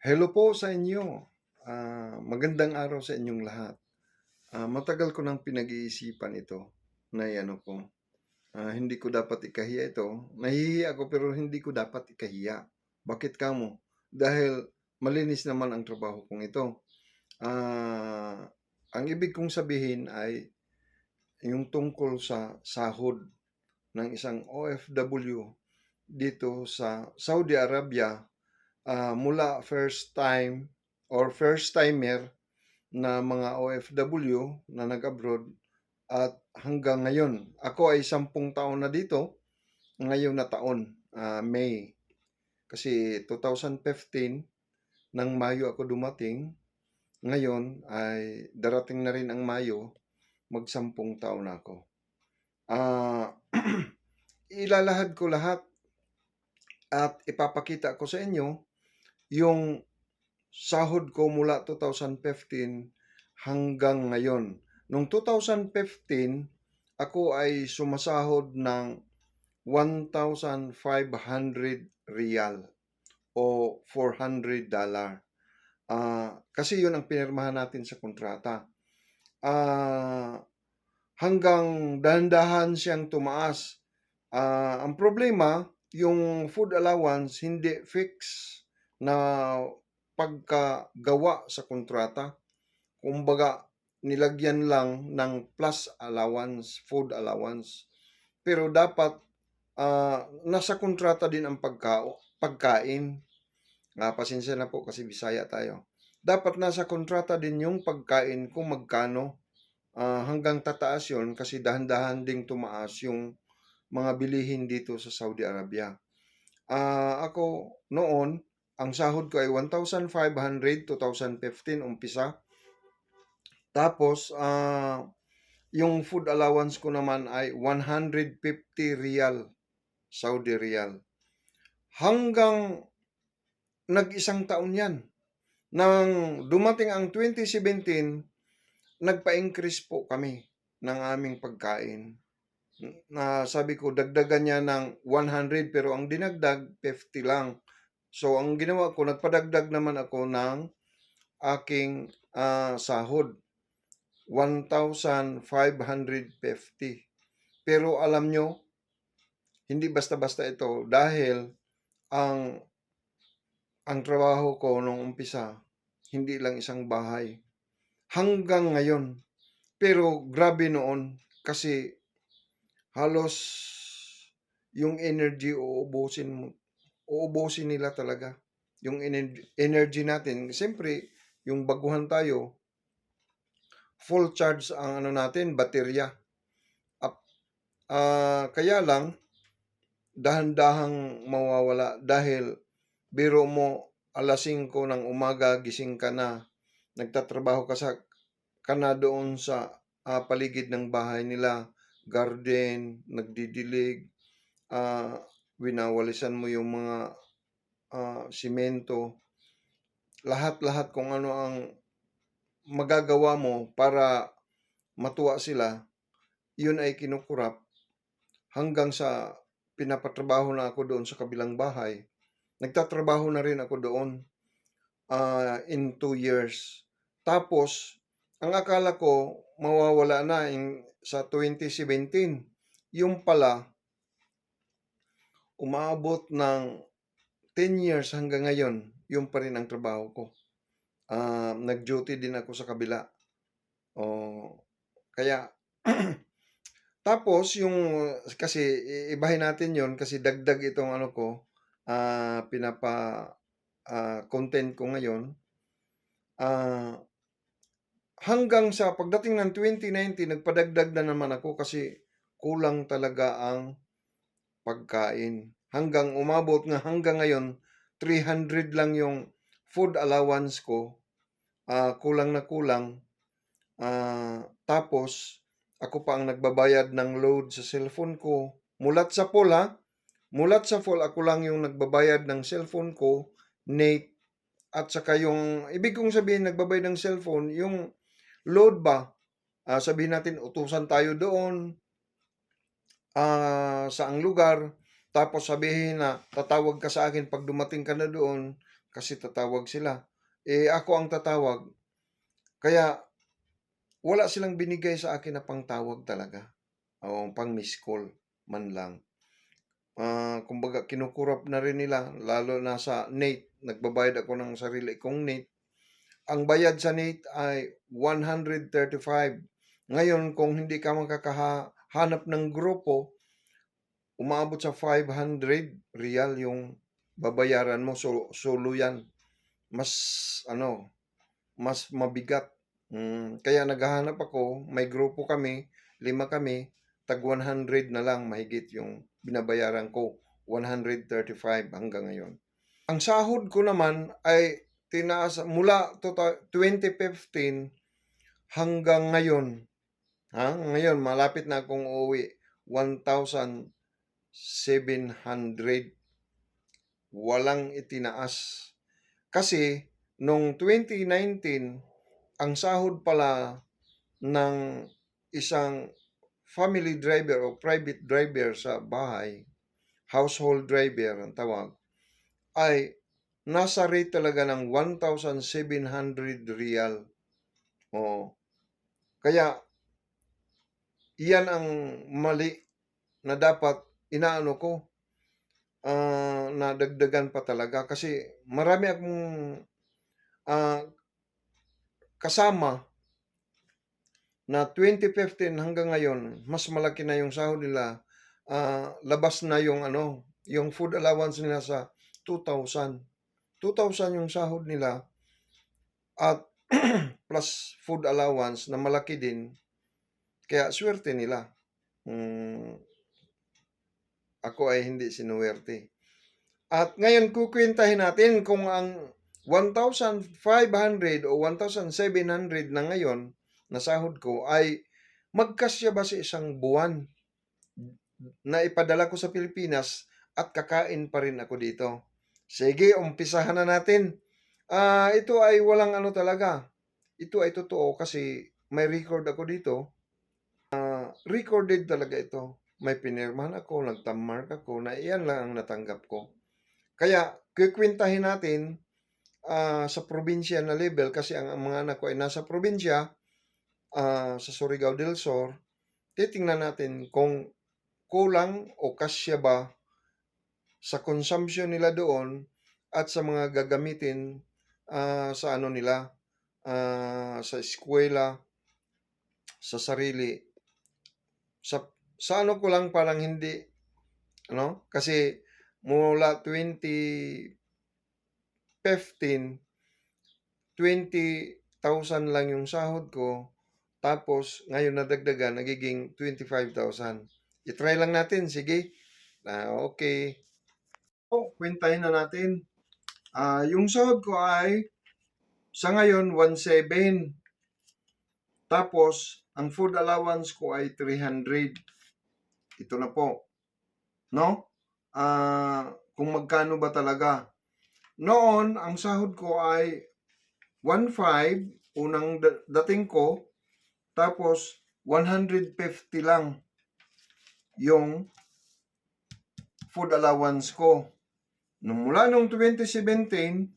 Hello po sa inyo. Ah, magandang araw sa inyong lahat. Ah, matagal ko nang pinag-iisipan ito na ano ko. Ah, hindi ko dapat ikahiya ito. Nahihiya ako pero hindi ko dapat ikahiya. Bakit kamo? Dahil malinis naman ang trabaho kong ito. Ah, ang ibig kong sabihin ay yung tungkol sa sahod ng isang OFW dito sa Saudi Arabia ah, mula first time or first timer na mga OFW na nag-abroad at hanggang ngayon. Ako ay sampung taon na dito ngayon na taon, ah, May. Kasi 2015 ng Mayo ako dumating. Ngayon ay darating na rin ang Mayo, magsampung taon na ako. Ah, ilalahad ko lahat at ipapakita ko sa inyo yung sahod ko mula 2015 hanggang ngayon. Noong 2015, ako ay sumasahod ng 1,500 real o 400 dollar. Ah, kasi yun ang pinirmahan natin sa kontrata. Ah, hanggang dahan-dahan siyang tumaas. Ah, ang problema, yung food allowance hindi fix na pagkagawa sa kontrata. Kumbaga, nilagyan lang ng plus allowance, food allowance. Pero dapat ah, nasa kontrata din ang pagka, pagkain. Ah, pasensya na po kasi Bisaya tayo. Dapat nasa kontrata din yung pagkain kung magkano. Ah, hanggang tataas yon kasi dahan-dahan ding tumaas yung mga bilihin dito sa Saudi Arabia. Ah, ako noon, ang sahod ko ay 1,500 2015 umpisa. Tapos ah yung food allowance ko naman ay 150 real Saudi real. Hanggang nag-isang taon yan. Nang dumating ang 2017, nagpa-increase po kami ng aming pagkain. Na sabi ko, dagdagan niya ng 100 pero ang dinagdag, 50 lang. So, ang ginawa ko, nagpadagdag naman ako ng aking ah, sahod. 1,550. Pero alam nyo, hindi basta-basta ito dahil ang ang trabaho ko nung umpisa, hindi lang isang bahay. Hanggang ngayon. Pero grabe noon kasi halos yung energy uubusin mo. Uubusin nila talaga. Yung ener- energy natin. Siyempre, yung baguhan tayo, full charge ang ano natin, baterya. Up, ah, kaya lang, dahan-dahang mawawala dahil biro mo alas 5 ng umaga gising ka na nagtatrabaho ka sa ka na doon sa ah, paligid ng bahay nila garden nagdidilig ah, winawalisan mo yung mga simento lahat-lahat kung ano ang magagawa mo para matuwa sila yun ay kinukurap hanggang sa pinapatrabaho na ako doon sa kabilang bahay nagtatrabaho na rin ako doon ah, in two years. Tapos, ang akala ko, mawawala na in, sa 2017. Yung pala, umabot ng 10 years hanggang ngayon, yung pa rin ang trabaho ko. Ah, nag-duty din ako sa kabila. Oh, kaya, tapos yung, kasi ibahin natin yon kasi dagdag itong ano ko, ah, pinapa ah, content ko ngayon. Ah, hanggang sa pagdating ng 2019, nagpadagdag na naman ako kasi kulang talaga ang pagkain. Hanggang umabot nga hanggang ngayon, 300 lang yung food allowance ko. Ah, kulang na kulang. Ah, tapos, ako pa ang nagbabayad ng load sa cellphone ko. Mulat sa pool mulat sa full, ako lang yung nagbabayad ng cellphone ko, Nate, at saka yung, ibig kong sabihin, nagbabayad ng cellphone, yung load ba, ah, sabihin natin, utusan tayo doon, ah, sa ang lugar, tapos sabihin na, tatawag ka sa akin pag dumating ka na doon, kasi tatawag sila. Eh, ako ang tatawag. Kaya, wala silang binigay sa akin na pangtawag talaga. O pang miss call man lang. Ah, kumbaga, kinukurap na rin nila, lalo na sa Nate. Nagbabayad ako ng sarili kong Nate. Ang bayad sa Nate ay 135. Ngayon, kung hindi ka makakahanap ng grupo, umaabot sa 500 real yung babayaran mo. So, solo yan. Mas, ano, mas mabigat. Mm, kaya naghahanap ako, may grupo kami, lima kami, tag 100 na lang mahigit yung binabayaran ko. 135 hanggang ngayon. Ang sahod ko naman ay tinaas mula to 2015 hanggang ngayon. Ha? Ngayon, malapit na akong uuwi. 1,700. Walang itinaas. Kasi, nung 2019, ang sahod pala ng isang family driver o private driver sa bahay, household driver ang tawag, ay nasa rate talaga ng 1,700 real. O, kaya, iyan ang mali na dapat inaano ko, ah, nadagdagan pa talaga. Kasi marami akong ah, kasama na 2015 hanggang ngayon, mas malaki na yung sahod nila. Ah, labas na yung ano, yung food allowance nila sa 2,000. 2,000 yung sahod nila at plus food allowance na malaki din. Kaya swerte nila. Mm, ako ay hindi sinuwerte. At ngayon kukwentahin natin kung ang 1,500 o 1,700 na ngayon na sahod ko ay magkasya ba sa isang buwan na ipadala ko sa Pilipinas at kakain pa rin ako dito. Sige, umpisahan na natin. Ah, ito ay walang ano talaga. Ito ay totoo kasi may record ako dito. Ah, recorded talaga ito. May pinirmahan ako, nagtamark ako, na iyan lang ang natanggap ko. Kaya, kikwentahin natin ah, sa probinsya na level kasi ang, ang mga anak ko ay nasa probinsya, ah, sa Surigao del Sur, titingnan natin kung kulang o kasya ba sa consumption nila doon at sa mga gagamitin ah, sa ano nila, ah, sa eskwela, sa sarili. Sa, sa ano ko lang parang hindi, ano? Kasi mula 2015, 20,000 lang yung sahod ko. Tapos, ngayon nadagdagan, nagiging 25,000. I-try lang natin, sige. Ah, okay. So, kwentahin na natin. Ah, yung sahod ko ay sa ngayon 1.7. Tapos ang food allowance ko ay 300. Ito na po. No? Ah, kung magkano ba talaga. Noon ang sahod ko ay 1.5 unang da- dating ko tapos 150 lang yung food allowance ko. Nung mula nung 2017,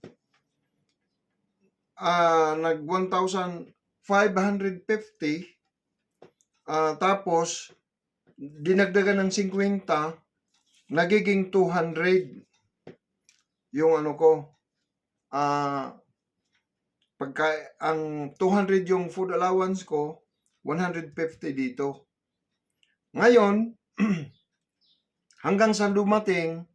ah nag 1,550, ah tapos dinagdagan ng 50, nagiging 200 yung ano ko. Ah pagka ang 200 yung food allowance ko, 150 dito. Ngayon, hanggang sa dumating,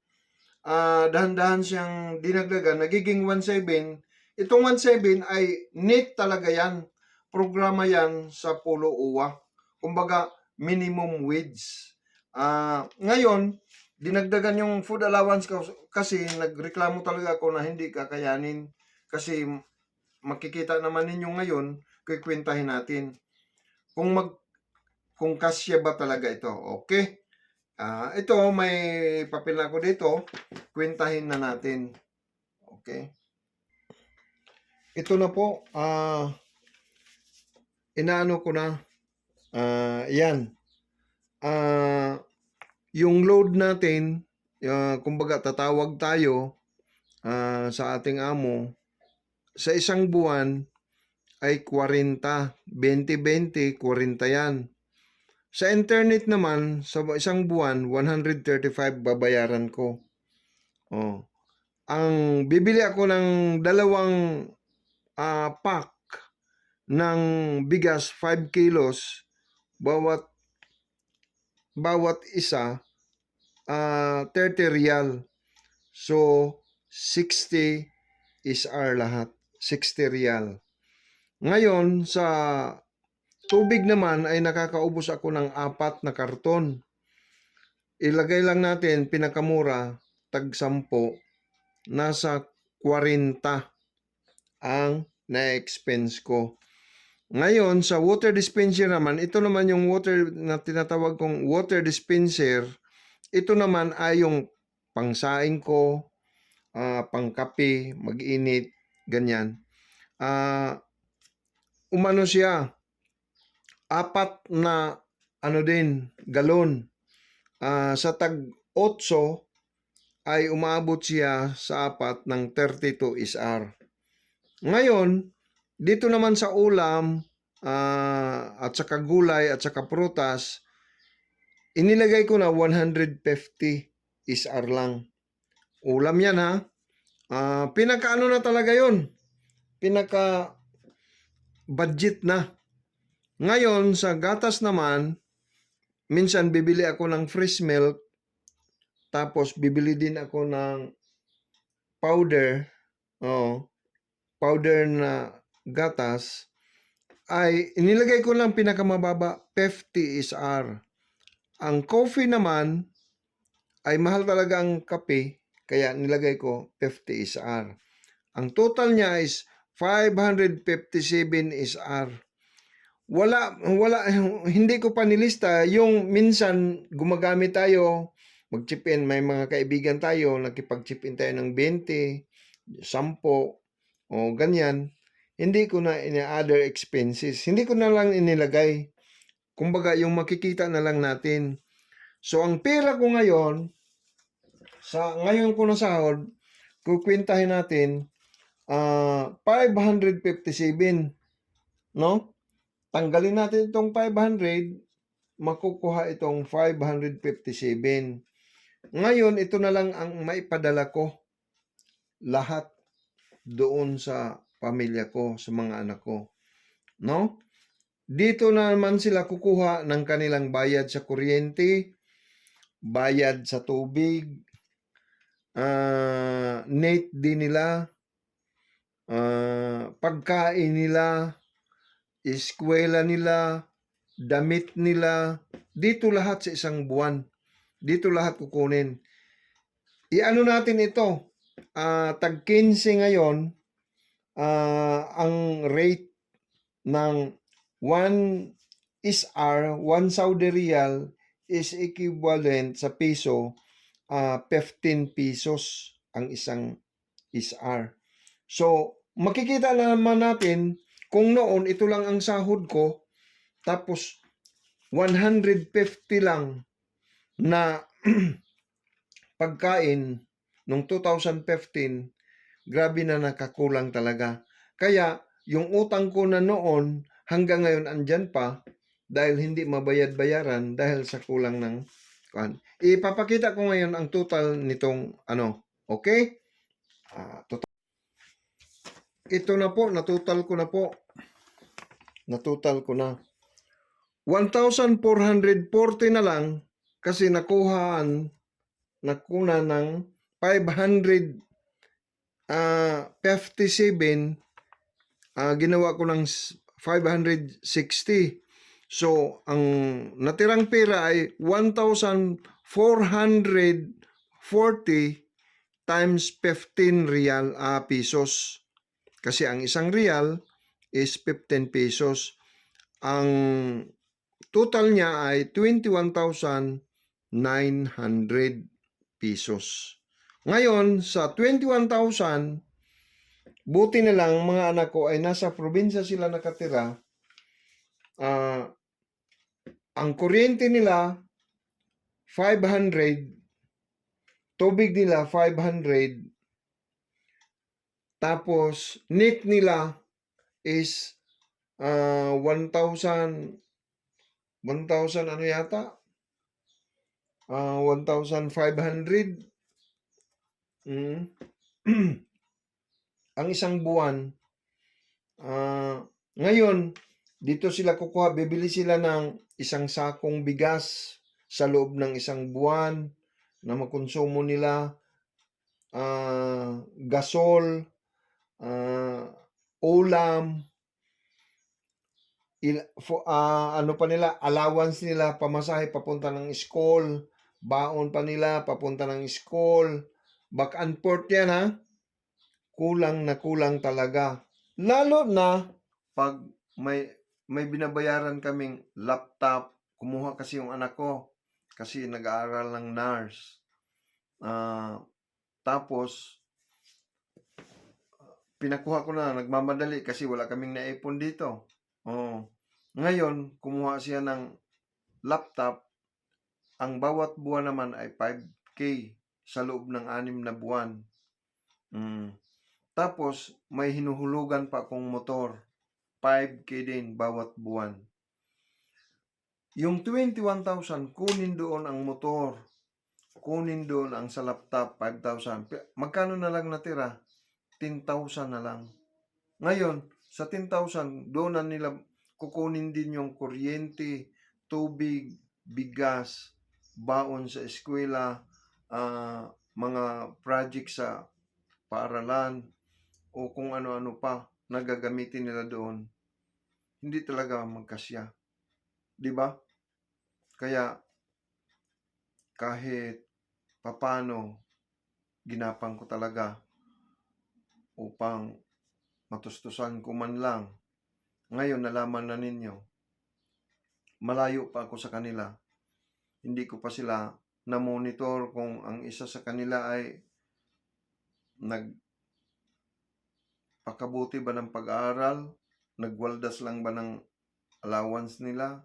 ah dahan-dahan siyang dinagdagan, nagiging 1.7. Itong 1.7 ay net talaga yan. Programa yan sa Polo Uwa. Kumbaga, minimum wage. Ah ngayon, dinagdagan yung food allowance ko kasi nagreklamo talaga ako na hindi kakayanin. Kasi makikita naman ninyo ngayon, kikwentahin natin. Kung mag kung kasya ba talaga ito. Okay? Ah, ito may papel ako dito. Kwentahin na natin. Okay? Ito na po. Ah, inaano ko na. Ah, yan. Ah, yung load natin, ah, kumbaga tatawag tayo, ah, sa ating amo, sa isang buwan ay 40. 20-20, 40 yan. Sa internet naman, sa isang buwan, 135 babayaran ko. Oh. Ang bibili ako ng dalawang ah, pack ng bigas 5 kilos bawat bawat isa ah 30 real. So 60 is our lahat. 60 real. Ngayon sa tubig naman ay nakakaubos ako ng apat na karton. Ilagay lang natin pinakamura tag 10 nasa 40 ang na-expense ko. Ngayon, sa water dispenser naman, ito naman yung water na tinatawag kong water dispenser. Ito naman ay yung pangsaing ko, ah, pangkape, mag-init, ganyan. Ah, umano siya, apat na ano din, galon. Ah, sa tag 8 ay umaabot siya sa apat ng 32 SR. Ngayon, dito naman sa ulam ah, at saka gulay at saka prutas, inilagay ko na 150 SR lang. Ulam yan ha. Ah, pinaka ano na talaga yon Pinaka budget na. Ngayon, sa gatas naman, minsan bibili ako ng fresh milk, tapos bibili din ako ng powder, oh, powder na gatas, ay inilagay ko lang pinakamababa, 50 SR. Ang coffee naman, ay mahal talaga ang kape, kaya nilagay ko 50 SR. Ang total niya is 557 SR. Wala, wala, hindi ko pa nilista. Yung minsan gumagamit tayo, mag-chip in, may mga kaibigan tayo, nakipag-chip in tayo ng 20, 10, o ganyan. Hindi ko na in other expenses. Hindi ko na lang inilagay. Kumbaga, yung makikita na lang natin. So, ang pera ko ngayon, sa ngayon ko na sahod, kukwintahin natin, ah 557. No? Tanggalin natin itong 500, makukuha itong 557. Ngayon, ito na lang ang maipadala ko. Lahat doon sa pamilya ko, sa mga anak ko. No? Dito na naman sila kukuha ng kanilang bayad sa kuryente, bayad sa tubig, ah net din nila, ah, pagkain nila, eskwela nila, damit nila, dito lahat sa isang buwan. Dito lahat kukunin. Iano natin ito, ah tag 15 ngayon, ah ang rate ng 1 SR, 1 Saudi Riyal is equivalent sa piso, ah 15 pesos ang isang SR. So, makikita na naman natin kung noon ito lang ang sahod ko, tapos 150 lang na pagkain nung 2015, grabe na nakakulang talaga. Kaya yung utang ko na noon hanggang ngayon andyan pa dahil hindi mabayad-bayaran dahil sa kulang ng kuan. Ipapakita ko ngayon ang total nitong ano, okay? Ah, total. Ito na po, natutal ko na po. Natutal ko na. 1,440 na lang kasi nakuhaan nakuna ng 500 ah 57 ah ginawa ko ng s- 560 so ang natirang pera ay 1,440 times 15 real ah, pesos. Kasi ang isang real is 15 pesos. Ang total niya ay 21,900 pesos. Ngayon, sa 21,000, buti na lang mga anak ko ay nasa probinsya sila nakatira. Ah, ang kuryente nila 500, tubig nila 500, Tapos net nila is, ah, 1,000 1,000 ano yata? Ah, 1,500. Mm. Ang isang buwan. Ah, ngayon dito sila kukuha bibili sila ng isang sakong bigas sa loob ng isang buwan na makonsumo nila, ah, gasol, ah, ulam. Il fo ah, ano pa nila, allowance nila pamasahe papunta ng school, baon pa nila papunta ng school, back and forth yan, ha. Kulang na kulang talaga. Lalo na 'pag may may binabayaran kaming laptop, kumuha kasi yung anak ko, kasi nag-aaral ng nurse. Ah, tapos pinakuha ko na, nagmamadali kasi wala kaming naipon dito. Oo. Ngayon kumuha siya ng laptop, ang bawat buwan naman ay 5K sa loob ng 6 na buwan. Hmm. Tapos may hinuhulugan pa akong motor, 5K din bawat buwan. Yung 21,000 kunin doon ang motor, kunin doon ang sa laptop 5,000. Pe magkano na lang natira? 10,000 na lang. Ngayon sa 10,000 doon na nila kukunin din yung kuryente, tubig, bigas, baon sa eskuwela, ah, mga project sa paaralan o kung ano-ano pa na gagamitin nila doon. Hindi talaga magkasya. 'Di ba? Kaya kahit papaano ginapang ko talaga upang matustusan ko man lang. Ngayon nalaman na ninyo. Malayo pa ako sa kanila. Hindi ko pa sila na-monitor kung ang isa sa kanila ay nag pakabuti ba ng pag-aaral, nagwaldas lang ba ng allowance nila,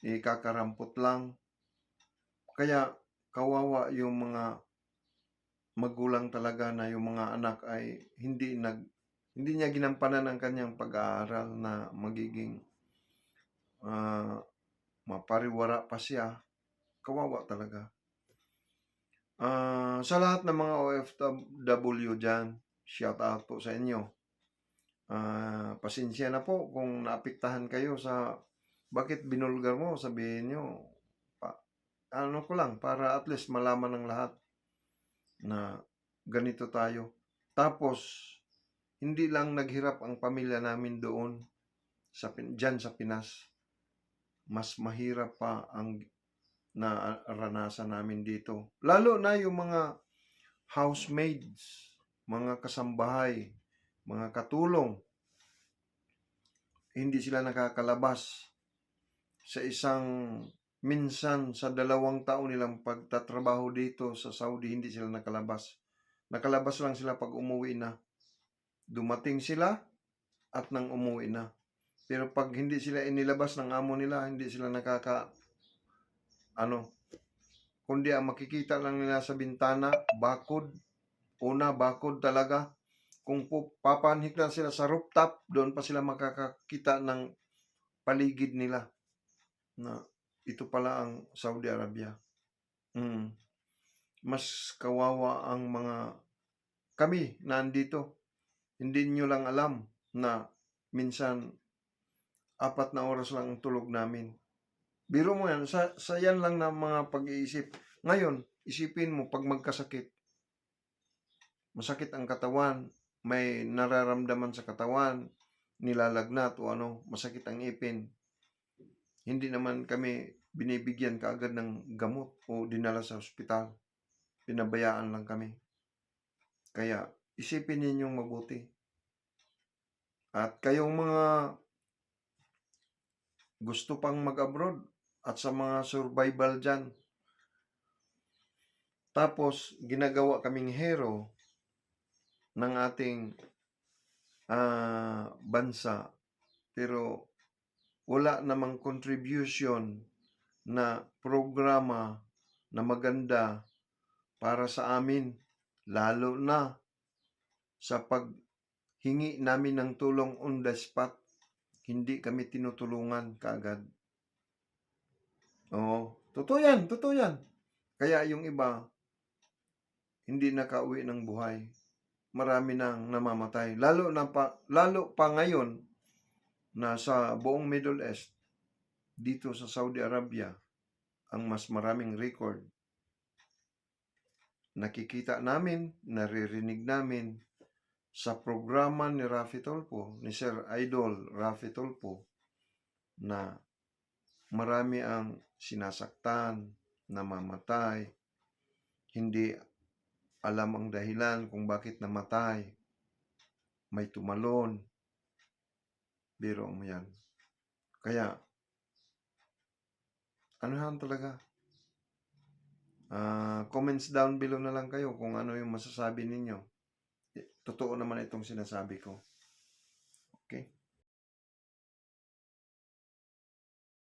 ikakarampot lang. Kaya kawawa yung mga magulang talaga na yung mga anak ay hindi nag hindi niya ginampanan ang kanyang pag-aaral na magiging ah, mapariwara pa siya. Kawawa talaga. Ah, sa lahat ng mga OFW diyan, shout out po sa inyo. Ah, pasensya na po kung naapektahan kayo sa bakit binulgar mo, sabihin niyo pa ano ko lang para at least malaman ng lahat na ganito tayo. Tapos hindi lang naghirap ang pamilya namin doon sa diyan sa Pinas. Mas mahirap pa ang naranasan namin dito. Lalo na yung mga housemaids, mga kasambahay, mga katulong. Hindi sila nakakalabas sa isang minsan sa dalawang taon nilang pagtatrabaho dito sa Saudi, hindi sila nakalabas. Nakalabas lang sila pag umuwi na. Dumating sila at nang umuwi na. Pero pag hindi sila inilabas ng amo nila, hindi sila nakaka ano, kundi ang makikita lang nila sa bintana, bakod. Una, bakod talaga. Kung papanhik lang sila sa rooftop, doon pa sila makakakita ng paligid nila na ito pala ang Saudi Arabia. Mm. Mas kawawa ang mga kami na andito. Hindi nyo lang alam na minsan apat na oras lang ang tulog namin. Biro mo yan, sa, sa yan lang na mga pag-iisip. Ngayon, isipin mo pag magkasakit, masakit ang katawan, may nararamdaman sa katawan, nilalagnat o ano, masakit ang ipin. Hindi naman kami binibigyan kaagad ng gamot o dinala sa ospital. Pinabayaan lang kami. Kaya isipin ninyong mabuti. At kayong mga gusto pang mag-abroad at sa mga survival dyan. Tapos, ginagawa kaming hero ng ating ah, bansa. Pero, wala namang contribution na programa na maganda para sa amin. Lalo na sa paghingi namin ng tulong on the spot. Hindi kami tinutulungan kaagad. Oo, totoo yan, totoo yan. Kaya yung iba, hindi nakauwi ng buhay. Marami nang namamatay. Lalo, na pa, lalo pa ngayon na sa buong Middle East, dito sa Saudi Arabia, ang mas maraming record. Nakikita namin, naririnig namin sa programa ni Rafi Tolpo, ni Sir Idol Rafi Tolpo, na marami ang sinasaktan, namamatay, hindi alam ang dahilan kung bakit namatay, may tumalon, biro mo yan. Kaya, anuhan talaga, Ah, comments down below na lang kayo kung ano yung masasabi ninyo. Totoo naman itong sinasabi ko.